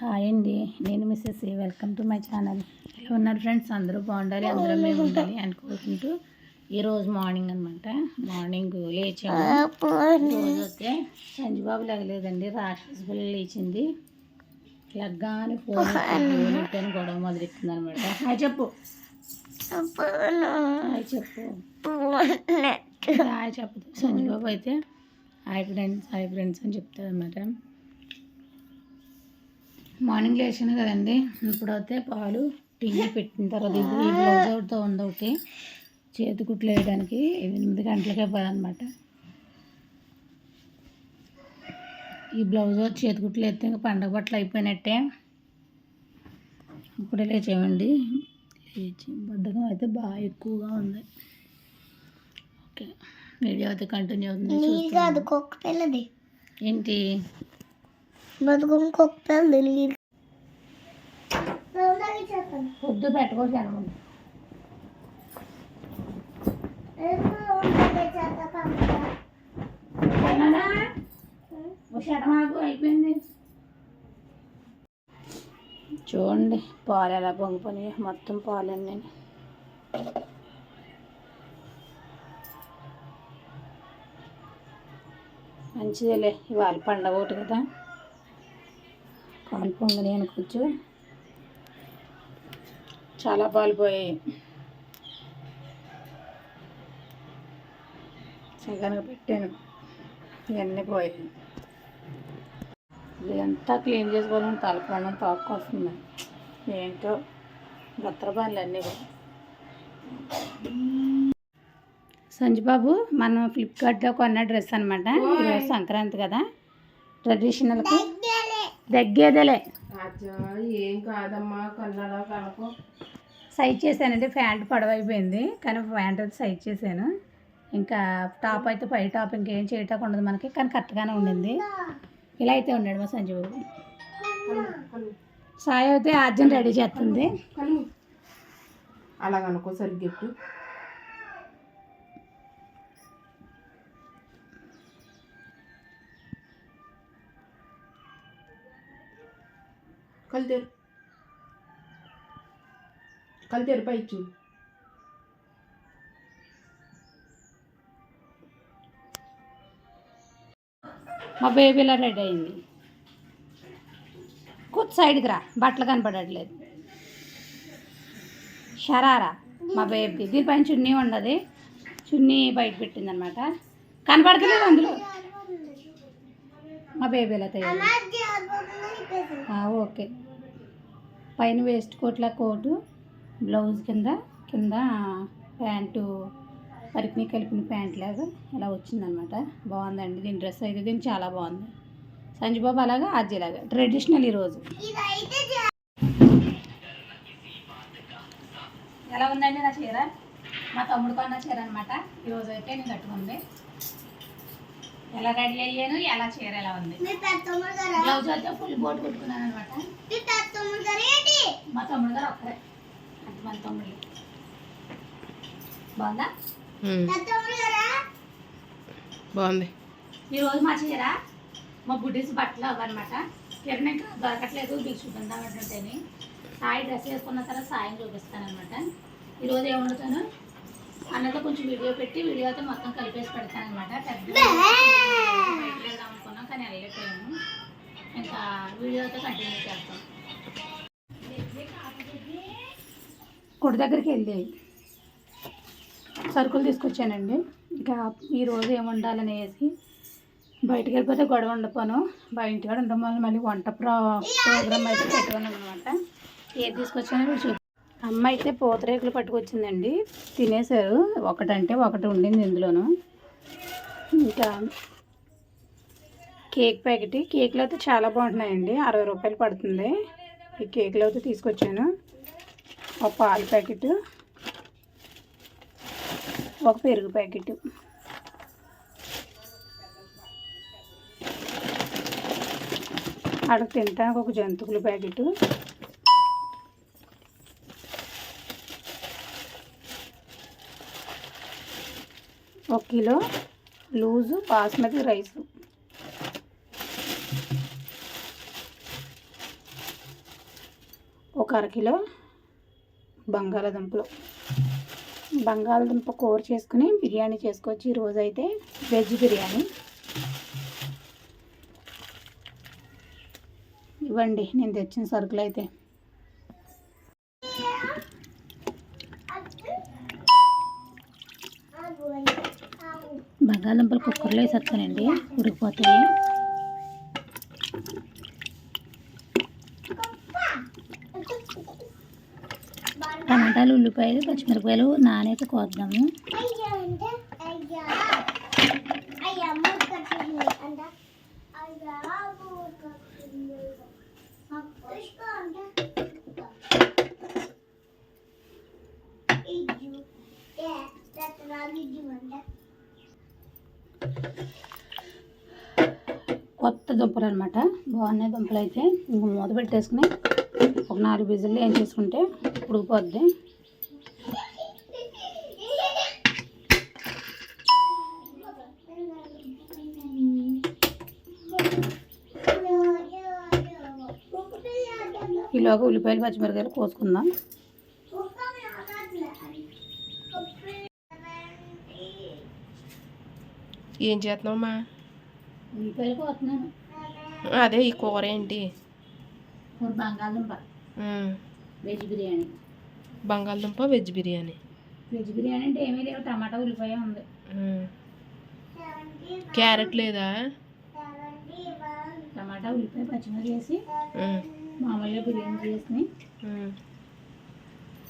Hi అండి. నేను Mrs welcome to my channel. ఎలా ఉన్నారు ఫ్రెండ్స్? అందరూ బాగుండాలి అందరూ మేము ఉండాలి అనుకుంటూ ఈరోజు మార్నింగ్ అనమాట మార్నింగ్ లేచాము రోజు వస్తే సంజుబాబు లేదండి రాక్షస పిల్లలు లేచింది. లగ్గాని ఫోన్ ఫోన్ గొడవ మొదలెట్టింది అనమాట హాయ్ చెప్పు. హాయ్ చెప్పు. హాయ్ చెప్పదు సంజుబాబు అయితే హాయ్ ఫ్రెండ్స్ హాయ్ ఫ్రెండ్స్ అని చెప్తారు అనమాట మార్నింగ్ లేచాను కదండి. ఇప్పుడైతే పాలు టీ పెట్టిన తర్వాత ఇది ఈ బ్లౌజ్ అవుట్తో ఉంది ఒకటి. చేతి కుట్లు వేయడానికి ఎనిమిది గంటలకే పోదనమాట ఈ బ్లౌజ్ చేతి కుట్లు వేస్తే ఇంకా పండగ బట్టలు అయిపోయినట్టే. ఇప్పుడే లేచామండి. లేచి బద్ధకం అయితే బాగా ఎక్కువగా ఉంది. ఓకే. వీడియో అయితే కంటిన్యూ అవుతుంది. ఏంటి? బతుకమ్మ కుక్క పిల్లది నీరు పొద్దు పెట్టుకోవచ్చు మాకు అయిపోయింది. చూడండి పాలు ఎలా పొంగిపోయి మొత్తం పాలన్నీ మంచిదేలే ఇవాళ పండగ ఒకటి కదా. పాలు పొంగని అనుకోవచ్చు. చాలా పాలు పోయాయి పెట్టాను. ఇవన్నీ పోయాయి. ఇదంతా క్లీన్ చేసుకోవాలని తలపడం తాక్కొస్తుంది ఏంటో గత్ర పనులు అన్నీ కూడా. సంజుబాబు మనం ఫ్లిప్కార్ట్లో కొన్న డ్రెస్ అనమాట ఈరోజు సంక్రాంతి కదా. ట్రెడిషనల్కి దగ్గేదేలే. ఏం కాదమ్మా కన్నడ కనుకో సైజ్ చేశానంటే ప్యాంట్ పొడవైపోయింది కానీ ప్యాంట్ అయితే సైజ్ చేశాను. ఇంకా టాప్ అయితే పై టాప్ ఇంకేం చేయటానికి ఉండదు మనకి కానీ కరెక్ట్గానే ఉండింది. ఇలా అయితే ఉన్నాడు మా సంజీవ్. సాయి అయితే అర్జున్ రెడీ చేస్తుంది. అలాగనుకో సరిగ్గెట్టు కలితేరు కలితేరు పై చూడు మా బేబీలా రెడీ అయింది. కూర్చు సైడ్కి రా. బట్టలు కనపడట్లేదు. షరారా మా బేబీ దీనిపైన చున్నీ ఉండదు చున్నీ బయట పెట్టిందనమాట. కనపడతలేదు అందులో. మా బేబీలా తయారు? ఓకే. పైన వేస్ట్ కోట్లా కోటు బ్లౌజ్ కింద కింద ప్యాంటు పరికిని కలిపిన ప్యాంట్ లాగా ఇలా వచ్చిందనమాట బాగుందండి. దీని డ్రెస్ అయితే దీని చాలా బాగుంది. సంజుబాబు అలాగా ఆర్జీలాగా ట్రెడిషనల్ ఈరోజు ఎలా ఉందండి నా చీర? మా తమ్ముడు కొన్న చీర అనమాట ఈరోజు అయితే నేను కట్టుకుంది. ఎలా రెడీ అయ్యాను ఎలా చీర ఎలా ఉంది? బ్లౌజ్ అయితే ఫుల్ బోట్ కుట్టుకున్నాను అనమాట. మా తమ్ముడు గారు ఒక్కరే. అంటే మన తమ్ముడు. బాగుందా? బాగుంది. ఈరోజు మా చీర మా బుడ్డీస్ బట్టలు అవ్వనమాట. కిరణ్ ఇంకా దొరకట్లేదు మీకు చూపిందాం అంటుంటేని. సాయి డ్రెస్ వేసుకున్న తర్వాత సాయం చూపిస్తాను అనమాట ఈరోజు ఏమండుతాను? అన్నతో కొంచెం వీడియో పెట్టి వీడియో అయితే మొత్తం కలిపేసి పెడతాను అనమాట పెద్ద వెళ్దాం అనుకున్నాం కానీ వెళ్ళలేకపోయాము ఇంకా వీడియో అయితే కంటిన్యూ చేస్తాం కొడి దగ్గరికి వెళ్ళి సరుకులు తీసుకొచ్చానండి. ఇంకా ఈరోజు ఏం వండాలని వేసి బయటికి వెళ్ళిపోతే గొడవ ఉండపోను. బయట ఇంటికాడ ఉండడం వల్ల మళ్ళీ వంట ప్రో ప్రోగ్రామ్ అయితే పెట్టుకున్నాను అనమాట ఏది తీసుకొచ్చానో మీరు చూ అమ్మ అయితే పూతరేకులు పట్టుకొచ్చిందండి. తినేశారు. ఒకటంటే ఒకటి ఉండింది ఇందులోను. ఇంకా కేక్ ప్యాకెట్. కేక్లు అయితే చాలా బాగుంటున్నాయండి. అరవై రూపాయలు పడుతుంది. ఈ కేకులు అయితే తీసుకొచ్చాను. ఒక పాల ప్యాకెట్. ఒక పెరుగు ప్యాకెట్. అక్కడ తింటానికి ఒక జంతువుల ప్యాకెట్. ఒక కిలో లూజు బాస్మతి రైస్. ఒక అరకిలో బంగాళాదుంపలు. బంగాళదుంప కూర చేసుకుని బిర్యానీ చేసుకోవచ్చు. ఈరోజు అయితే వెజ్ బిర్యానీ. ఇవ్వండి నేను తెచ్చిన సరుకులు అయితే బంగాళదుంపలు కుక్కర్లో వేసేస్తానండి. ఉడికిపోతాయి. టమాటాలు ఉల్లిపాయలు పచ్చిమిరపకాయలు నానేసి కోద్దాము. కొత్త దుంపలు అనమాట బాగున్నాయి దుంపలు అయితే. ఇంక మూత పెట్టేసుకుని ఒక నాలుగు బిజులు ఏం చేసుకుంటే ఉడికిపోద్ది. ఈలోగా ఉల్లిపాయలు పచ్చిమిరకాయలు కోసుకుందాం. ఏం చేస్తున్నావమ్మా ఉల్లిపాయలు అదే ఈ కూర ఏంటి? కూర బంగాళదుంప. వెజ్ బిర్యానీ. బంగాళదుంప వెజ్ బిర్యానీ. వెజ్ బిర్యానీ అంటే ఏమీ లేవు టమాటా ఉల్లిపాయ ఉంది. క్యారెట్ లేదా? టమాటా ఉల్లిపాయ పచ్చిమిరపకాయ వేసి మామూలుగా బిర్యానీ ఉమ్,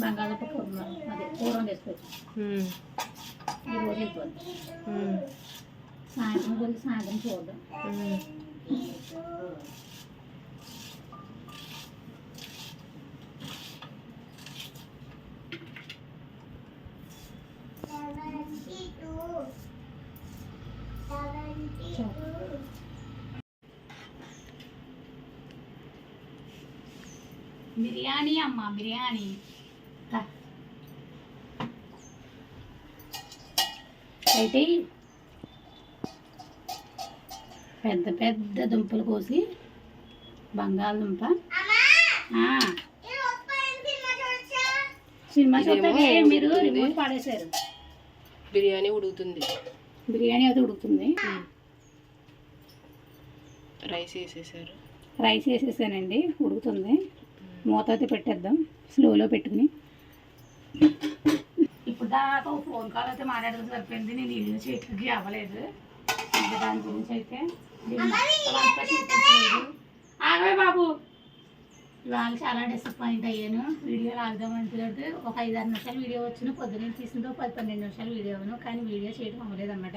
బంగాళదుంప కూర అదే కూర వండేసుకోవచ్చు. ఉమ్, ఈ రోజు అయిపోద్ది ఉమ్, సాయంత్రం కొద్ది సాయంత్రం ఉమ్. బిర్యానీ అమ్మ బిర్యానీ. అయితే పెద్ద పెద్ద దుంపలు కోసి బంగాళదుంప. ఆ, సినిమా చూస్తే మీరు రిమోట్ పాడేశారు. బిర్యానీ ఉడుకుతుంది. బిర్యానీ అది ఉడుకుతుంది. రైస్ వేసేసారు. రైస్ వేసేసానండి ఉడుకుతుంది. మూత అయితే పెట్టేద్దాం స్లోలో పెట్టుకుని. ఇప్పుడు దాకా ఫోన్ కాల్ అయితే మాట్లాడడం సరిపోయింది. నేను ఇల్లు చేయడానికి అవ్వలేదు. దాని గురించి అయితే ఆగవే బాబు. ఇవాళ చాలా డిసప్పాయింట్ అయ్యాను. వీడియో లాగుదామంటే ఒక ఐదు ఆరు నిమిషాలు వీడియో వచ్చిన పొద్దున్న తీసిందో పది పన్నెండు నిమిషాలు వీడియో అవును కానీ వీడియో చేయడం అవ్వలేదన్నమాట.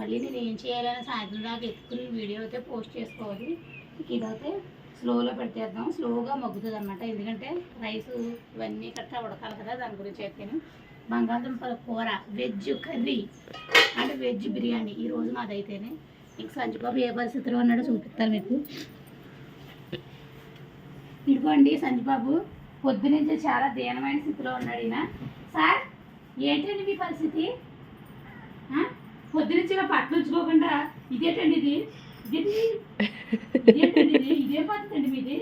మళ్ళీ నేను ఏం చేయాలని సాయంత్రం దాకా ఎత్తుకుని వీడియో అయితే పోస్ట్ చేసుకోవాలి. ఇదైతే స్లోలో పెట్టేద్దాం. స్లోగా మగ్గుతుంది అనమాట ఎందుకంటే రైస్ ఇవన్నీ కట్టా ఉడకాలి కదా దాని గురించి అయితేను. బంగాళదుంపల కూర వెజ్ కర్రీ అంటే వెజ్ బిర్యానీ ఈ రోజు మాదైతేనే ఇంక ఏ పరిస్థితిలో ఉన్నాడో చూపిస్తాను మీకు. ఇదిగోండి సంచిబాబు పొద్దునుంచి చాలా దీనమైన స్థితిలో ఉన్నాడు ఈయన. సార్ ఏంటండి మీ పరిస్థితి? ఆ? పొద్దునుంచి ఇలా బట్టలు ఉంచుకోకుండా ఇదేటండి ఇది? ఇదేంటండి ఇది? ఇదే పద్ధతి అండి మీది?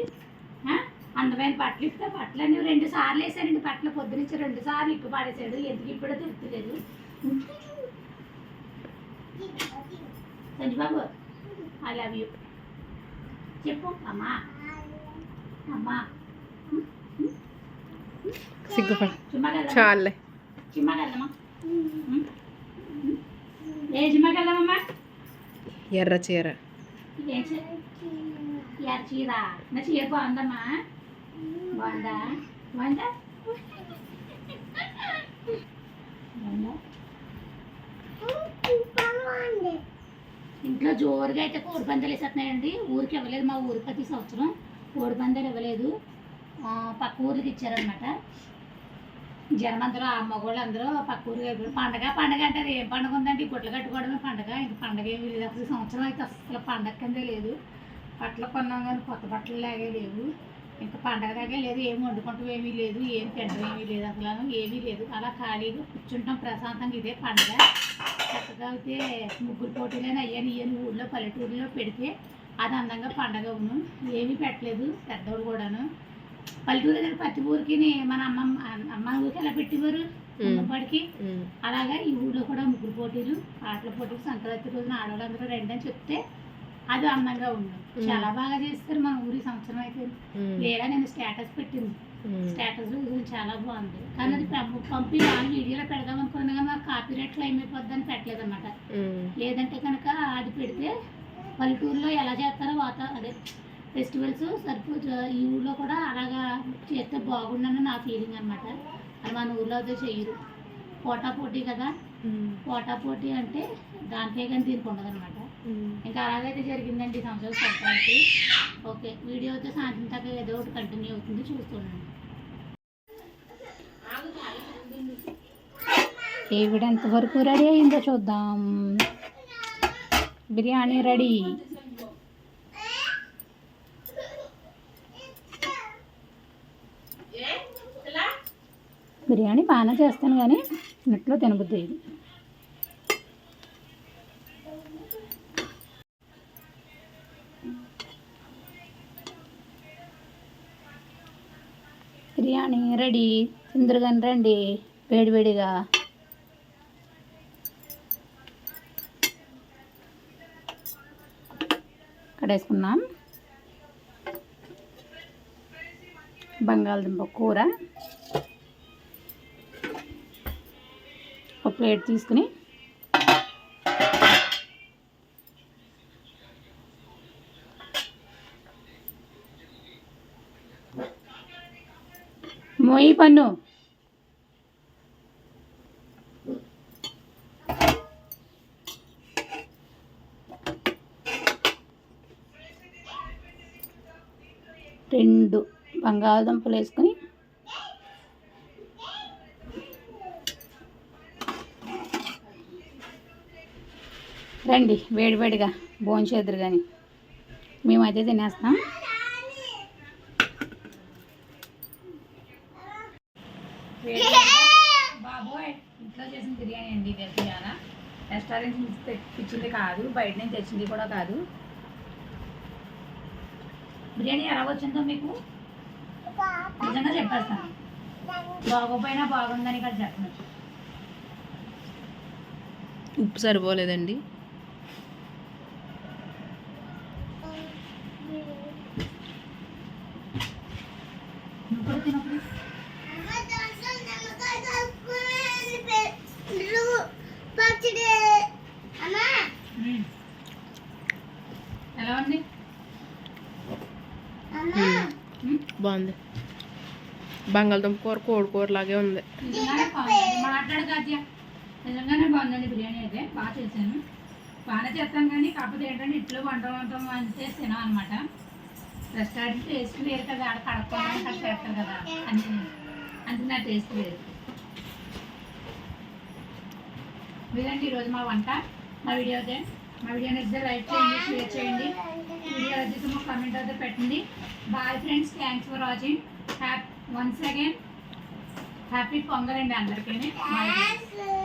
అందమైన బట్టలు ఇస్తే బట్టలు రెండు సార్లు వేసానండి. బట్టలు పొద్దునుంచి రెండు సార్లు ఇప్పు పాడేశాడు. ఎందుకు ఇప్పుడో తెలుస్తలేదు. సంజుబాబు ఐ లవ్ యూ చెప్పు అమ్మా అమ్మా సిగ్గుపడ చాలే చుమ్మగలమా ఏ చుమ్మగలమమ్మా ఎర్ర చీర యా చీర నా చీర బాగుందమ్మా బాగుందా బాగుందా బాగుందా ఇంట్లో జోరుగా అయితే కోడి పందాలు వేసేస్తున్నాయండి. ఊరికి ఇవ్వలేదు మా ఊరికి ప్రతి సంవత్సరం కోడి పందాలు ఇవ్వలేదు. పక్క ఊరికి ఇచ్చారనమాట జనం అందరూ ఆ మగవాళ్ళు అందరూ పక్క ఊరికి పండగ పండగ అంటారు ఏం పండగ ఉందండి? గుడ్లు కట్టుకోవడమే పండగ. ఇంక పండగ ఏమి లేదు అసలు సంవత్సరం అయితే అసలు పండగ కిందే లేదు. బట్టలు కొన్నాం కానీ కొత్త బట్టలు లాగే లేవు. ఇంకా పండగ దాకా లేదు. ఏం వండుకుంటాం ఏమీ లేదు. ఏం తినడం ఏమీ లేదు. అసలు ఏమీ లేదు. అలా ఖాళీగా కూర్చుంటాం ప్రశాంతంగా ఇదే పండగ. చక్కగా అయితే ముగ్గురు పోటీలైనా అయ్యాను ఇయ్యని ఊళ్ళో పల్లెటూరులో పెడితే అది అందంగా పండగ అవును. ఏమీ పెట్టలేదు పెద్దోడు కూడాను. పల్లెటూరు దగ్గర ప్రతి ఊరికి మన అమ్మమ్మ అమ్మ ఊరికి ఎలా పెట్టేవారు? ఉమ్. అలాగా ఈ ఊళ్ళో కూడా ముగ్గురు పోటీలు ఆటల పోటీలు సంక్రాంతి రోజున ఆడవాళ్ళందరూ రండి అని చెప్తే అది అందంగా ఉండు. చాలా బాగా చేస్తారు మన ఊరి సంవత్సరం అయితే. లేదా నేను స్టేటస్ పెట్టింది. స్టేటస్ చాలా బాగుంది కానీ అది పంపి- వాళ్ళు వీడియోలో పెడదాం అనుకున్నా కానీ నాకు కాపీ రేట్ క్లైమ్ అయిపోద్ది అని పెట్టలేదు అనమాట ఉమ్. లేదంటే కనుక అది పెడితే పల్లెటూరులో ఎలా చేస్తారో వాత అదే ఫెస్టివల్స్ సరిపోదు ఈ ఊళ్ళో కూడా అలాగా చేస్తే బాగుండని నా ఫీలింగ్ అనమాట అది మన ఊళ్ళో అయితే చెయ్యరు పోటా పోటీ కదా ఉమ్. పోటా పోటీ అంటే దానికే కానీ దీనికి ఉండదు అనమాట. ఇంకా అలాగైతే జరిగిందండి సంవత్సరం సంక్రాంతి. ఓకే వీడియో అయితే సాయంత్రం దాకా ఏదో ఒకటి కంటిన్యూ అవుతుంది చూస్తుండండి ఈవిడ ఎంతవరకు రెడీ అయిందో చూద్దాం. బిర్యానీ రెడీ. బిర్యానీ బాగానే చేస్తాను కానీ ఇంట్లో తినబుద్ది ఇది రెడీ. తిందరుగాని రండి. వేడివేడిగా కడేసుకున్నాం. బంగాళదుంప కూర. ఒక ప్లేట్ తీసుకుని పన్ను. రెండు బంగాళదుంపలు వేసుకొని. రండి వేడివేడిగా భోంచేద్దరు కానీ మేమైతే తినేస్తాం బాబోయ్ ఇంట్లో చేసిన బిర్యానీ అండి ఇది ఇవాళ రెస్టారెంట్ నుంచి తెప్పించింది కాదు బయట నుంచి తెచ్చింది కూడా కాదు. బిర్యానీ ఎలా వచ్చిందో మీకు? నిజంగా చెప్పేస్తాను బాగోపోయినా బాగుందని కదా చెప్పను. ఉప్పు సరిపోలేదండి. నువ్వు కూడా తినప్పుడు పచ్చడి అమ్మా మ్మ్. ఎలా ఉంది అమ్మా మ్మ్? బాగుంది. బంగాళదుంప కూర కోడి కూర లాగే ఉంది. నిజంగానే బాగుంది నిజంగానే బాగుందండి బిర్యానీ అయితే. బాగా చేశాను. బాగానే చేస్తాను కానీ కాకపోతే ఏంటంటే ఇట్లో వంట వంటం అంటే తినం అనమాట రెస్టారెంట్ టేస్ట్ లేదు కదా. ఆడ కడపడం కట్ చేస్తారు కదా. అని అంత నా టేస్ట్ లేదు మీరండి ఈరోజు మా వంట. మా వీడియో అయితే. మా వీడియో నచ్చితే లైక్ చేయండి షేర్ చేయండి. వీడియో అయితే మా కామెంట్ అయితే పెట్టండి. Bye friends thanks for watching happy once again happy Pongal అండి అందరికీ Yes.